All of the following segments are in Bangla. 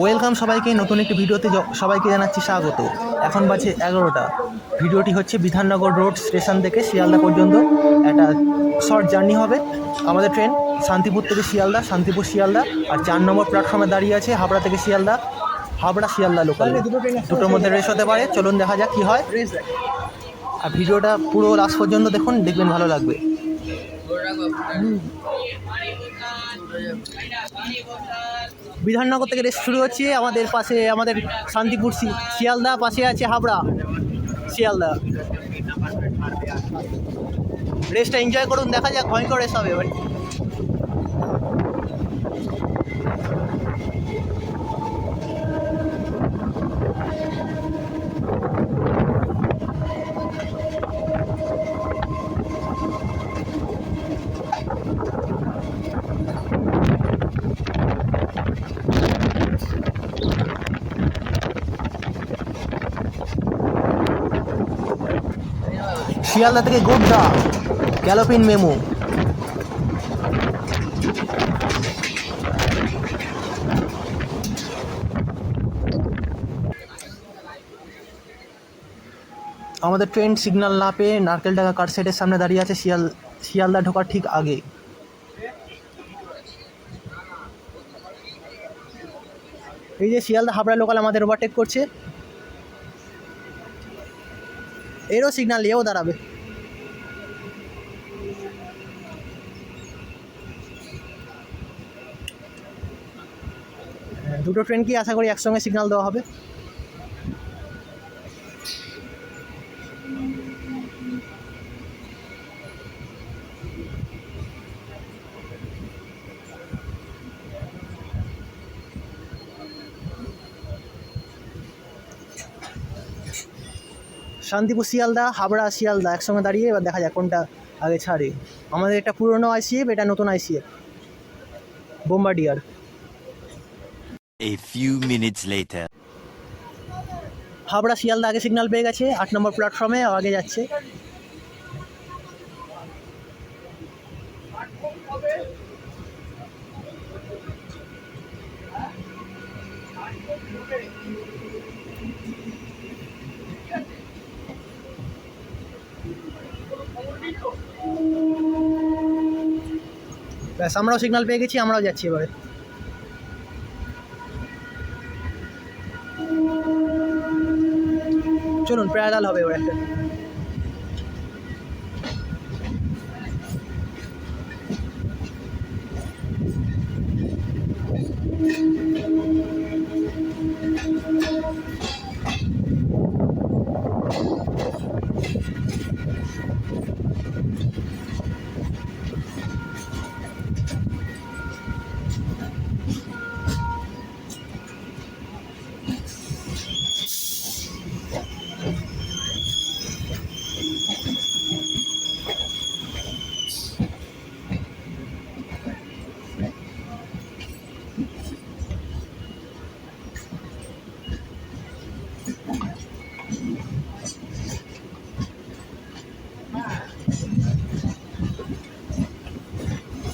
ওয়েলকাম সবাইকে নতুন একটি ভিডিওতে সবাইকে জানাচ্ছি স্বাগত। এখন বাজে এগারোটা। ভিডিওটি হচ্ছে বিধাননগর রোড স্টেশন থেকে শিয়ালদা পর্যন্ত। একটা শর্ট জার্নি হবে। আমাদের ট্রেন শান্তিপুর থেকে শিয়ালদা শান্তিপুর শিয়ালদা আর চার নম্বর প্ল্যাটফর্মে দাঁড়িয়ে আছে হাবড়া থেকে শিয়ালদা হাবড়া শিয়ালদা লোকাল দুটোর মধ্যে রেস হতে পারে। চলুন দেখা যাক কী হয়। আর ভিডিওটা পুরো লাস্ট পর্যন্ত দেখুন দেখবেন ভালো লাগবে। বিধাননগর থেকে রেস শুরু হচ্ছে। আমাদের পাশে, আমাদের শান্তিপুর শিয়ালদা পাশে আছে হাবড়া। শিয়ালদা। রেসটা এনজয় করুন, দেখা যাক, ভয়ঙ্কর রেস হবে এবার। শিয়ালদা থেকে গোড্ডা। Galloping MEMU. আমাদের ট্রেন সিগন্যাল না পেয়ে নারকেলডাঙ্গা কার সাইডের সামনে দাঁড়িয়ে আছে শিয়াল শিয়ালদা ঢোকার ঠিক আগে। এই যে শিয়ালদা হাবড়া লোকাল আমাদের ওভারটেক করছে। এরও সিগনাল এও দাঁড়াবে। হ্যাঁ, দুটো ট্রেন কি আশা করি একসঙ্গে সিগনাল দেওয়া হবে? শান্তিপুর শিয়ালদা হাবড়া শিয়ালদা একসঙ্গে দাঁড়িয়ে এবার দেখা যাক কোনটা আগে ছাড়ে। আমাদের এটা পুরনো আইসিএফ এটা নতুন ICF Bombardier A few minutes later. Habra Sealdah আগে সিগন্যাল পেয়ে গেছে আট নম্বর প্ল্যাটফর্মে আগে যাচ্ছে। ব্যাস আমরাও সিগনাল পেয়ে গেছি আমরাও যাচ্ছি এবারে। চলুন প্যারালাল হবে এবার একটা।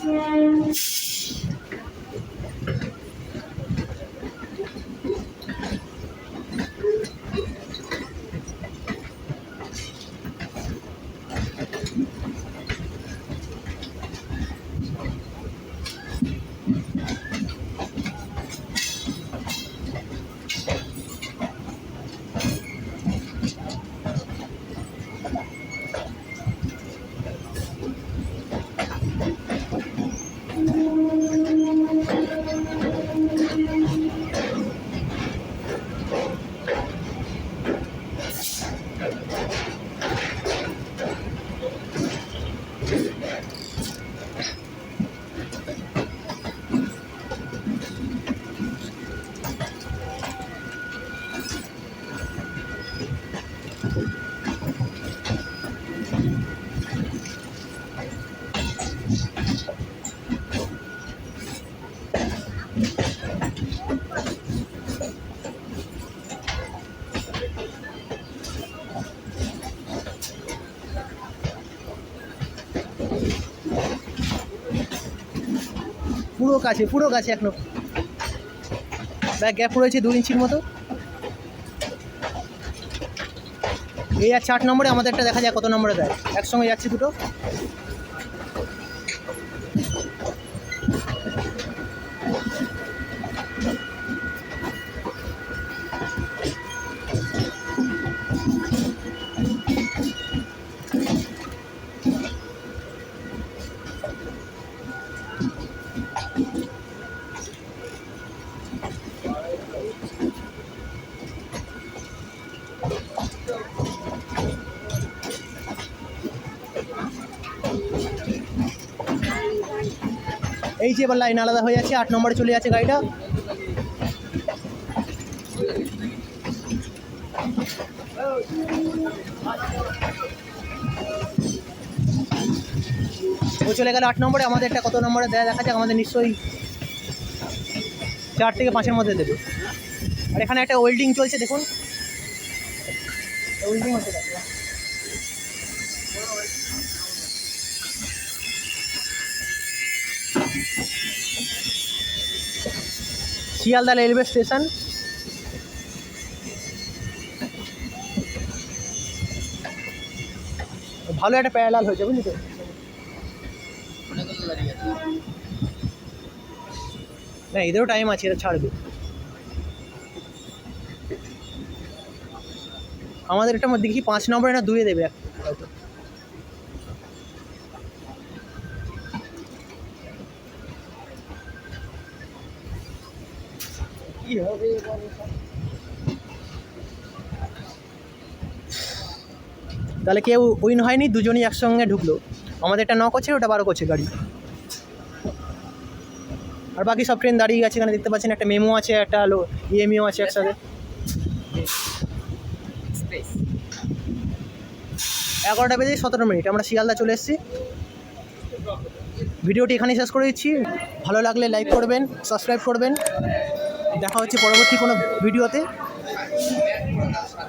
Yeah. পুরো কাছে পুরো কাছে এখনও। ব্যাগ গ্যাপ রয়েছে দু ইঞ্চির মতো। এই আর আট নম্বরে আমাদের একটা দেখা যায় কত নম্বরে দেয়। একসঙ্গে যাচ্ছে দুটো। এই যে এবার লাইন আলাদা হয়ে যাচ্ছে, আট নম্বরে চলে যাচ্ছে গাড়িটা। ও চলে গেল আট নম্বরে, আমাদের একটা কত নম্বরে দেয় দেখা যাক, আমাদের নিশ্চয়ই চার থেকে পাঁচের মধ্যে দেবে। আর এখানে একটা ওয়েল্ডিং চলছে, দেখুন। ওয়েল্ডিং হচ্ছে শিয়ালদা রেলওয়ে স্টেশন। ভালো একটা প্যারালাল হয়েছে, বুঝলি তো? না, এদেরও টাইম আছে এটা ছাড়বে। আমাদের এটা দেখি পাঁচ নম্বরে না দুয়ে দেবে এক- কি হবে তাহলে কেউ উইন হয়নি দুজনই একসঙ্গে ঢুকলো। আমাদের এটা ন করছে ওটা বারো করছে গাড়ি। আর বাকি সব ট্রেন দাঁড়িয়ে গেছে এখানে দেখতে পাচ্ছেন একটা মেমো আছে একটা ইএমইও আছে একসাথে। এগারোটা বেজে সতেরো মিনিট আমরা শিয়ালদা চলে এসেছি। ভিডিওটি এখানেই শেষ করে দিচ্ছি। ভালো লাগলে লাইক করবেন সাবস্ক্রাইব করবেন। দেখা হচ্ছে পরবর্তী কোনো ভিডিওতে।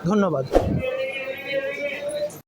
ধন্যবাদ।